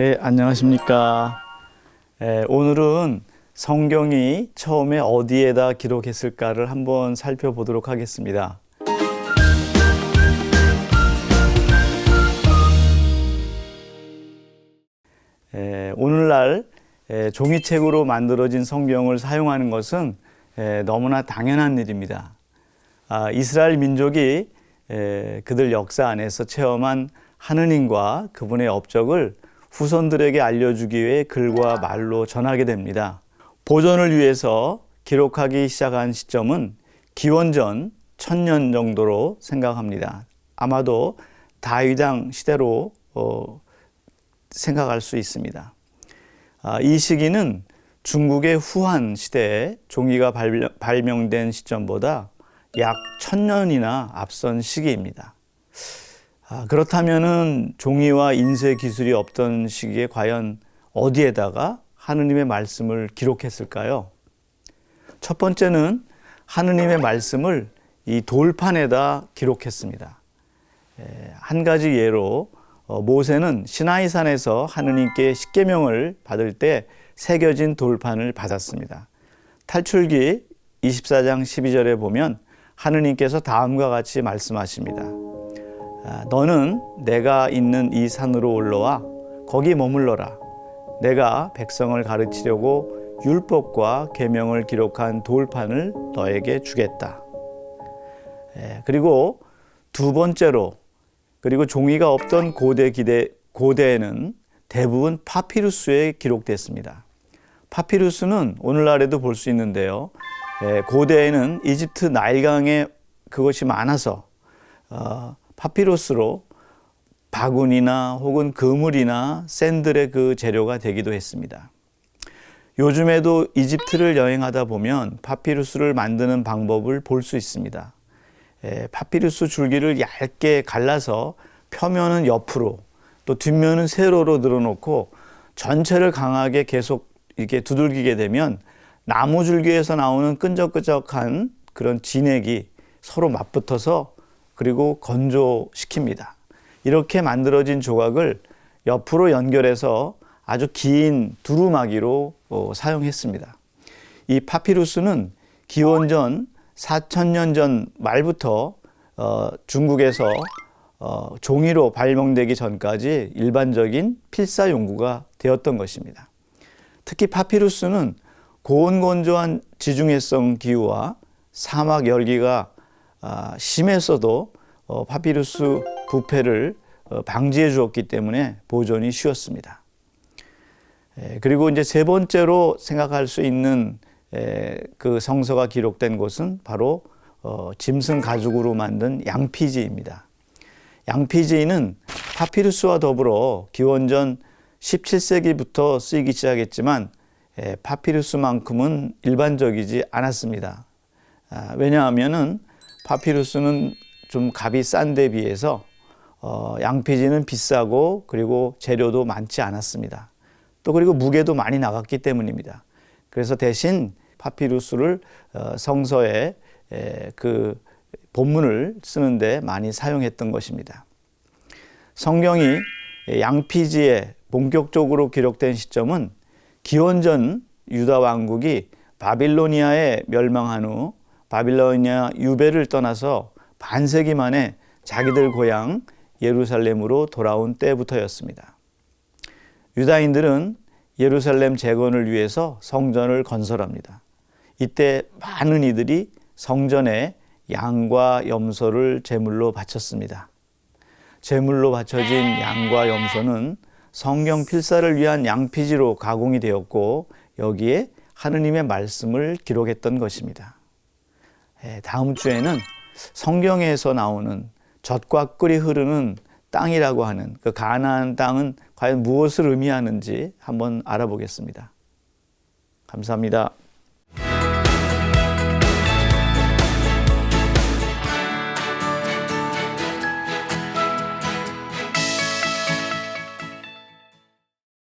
예, 안녕하십니까. 예, 오늘은 성경이 처음에 어디에다 기록했을까를 한번 살펴보도록 하겠습니다. 예, 오늘날 예, 종이책으로 만들어진 성경을 사용하는 것은 예, 너무나 당연한 일입니다. 아, 이스라엘 민족이 에, 그들 역사 안에서 체험한 하느님과 그분의 업적을 후손들에게 알려주기 위해 글과 말로 전하게 됩니다. 보존을 위해서 기록하기 시작한 시점은 기원전 천년 정도로 생각합니다. 아마도 다윗왕 시대로 어, 생각할 수 있습니다. 아, 이 시기는 중국의 후한 시대에 종이가 발명- 발명된 시점보다 약 천년이나 앞선 시기입니다. 아, 그렇다면은 종이와 인쇄 기술이 없던 시기에 과연 어디에다가 하느님의 말씀을 기록했을까요? 첫 번째는 하느님의 말씀을 이 돌판에다 기록했습니다. 에, 한 가지 예로 어, 모세는 시나이산에서 하느님께 십계명을 받을 때 새겨진 돌판을 받았습니다. 탈출기 24장 12절에 보면 하느님께서 다음과 같이 말씀하십니다. 아, 너는 내가 있는 이 산으로 올라와 거기 머물러라. 내가 백성을 가르치려고 율법과 계명을 기록한 돌판을 너에게 주겠다. 예, 그리고 두 번째로 그리고 종이가 없던 고대 기대 고대에는 대부분 파피루스에 기록됐습니다. 파피루스는 오늘날에도 볼 수 있는데요. 예, 고대에는 이집트 나일강에 그것이 많아서 어, 파피루스로 바구니나 혹은 그물이나 샌들의 그 재료가 되기도 했습니다. 요즘에도 이집트를 여행하다 보면 파피루스를 만드는 방법을 볼 수 있습니다. 에, 파피루스 줄기를 얇게 갈라서 표면은 옆으로 또 뒷면은 세로로 늘어놓고 전체를 강하게 계속 이렇게 두들기게 되면 나무 줄기에서 나오는 끈적끈적한 그런 진액이 서로 맞붙어서 그리고 건조시킵니다. 이렇게 만들어진 조각을 옆으로 연결해서 아주 긴 두루마기로 어, 사용했습니다. 이 파피루스는 기원전 4천년 전 말부터 어, 중국에서 어, 종이로 발명되기 전까지 일반적인 필사 용구가 되었던 것입니다. 특히 파피루스는 고온건조한 지중해성 기후와 사막 열기가 아, 심했어도 어, 파피루스 부패를 어, 방지해 주었기 때문에 보존이 쉬웠습니다. 에, 그리고 이제 세 번째로 생각할 수 있는 에, 그 성서가 기록된 곳은 바로 어, 짐승 가죽으로 만든 양피지입니다. 양피지는 파피루스와 더불어 기원전 17세기부터 쓰이기 시작했지만 에, 파피루스만큼은 일반적이지 않았습니다. 아, 왜냐하면은 파피루스는 좀 값이 싼 데 비해서 어, 양피지는 비싸고 그리고 재료도 많지 않았습니다. 또 그리고 무게도 많이 나갔기 때문입니다. 그래서 대신 파피루스를 어, 성서에 에, 그 본문을 쓰는데 많이 사용했던 것입니다. 성경이 양피지에 본격적으로 기록된 시점은 기원전 유다 왕국이 바빌로니아에 멸망한 후 바빌로니아 유배를 떠나서 반세기 만에 자기들 고향 예루살렘으로 돌아온 때부터였습니다. 유다인들은 예루살렘 재건을 위해서 성전을 건설합니다. 이때 많은 이들이 성전에 양과 염소를 제물로 바쳤습니다. 제물로 바쳐진 양과 염소는 성경 필사를 위한 양피지로 가공이 되었고 여기에 하느님의 말씀을 기록했던 것입니다. 예, 다음 주에는 성경에서 나오는 젖과 꿀이 흐르는 땅이라고 하는 그 가나안 땅은 과연 무엇을 의미하는지 한번 알아보겠습니다. 감사합니다.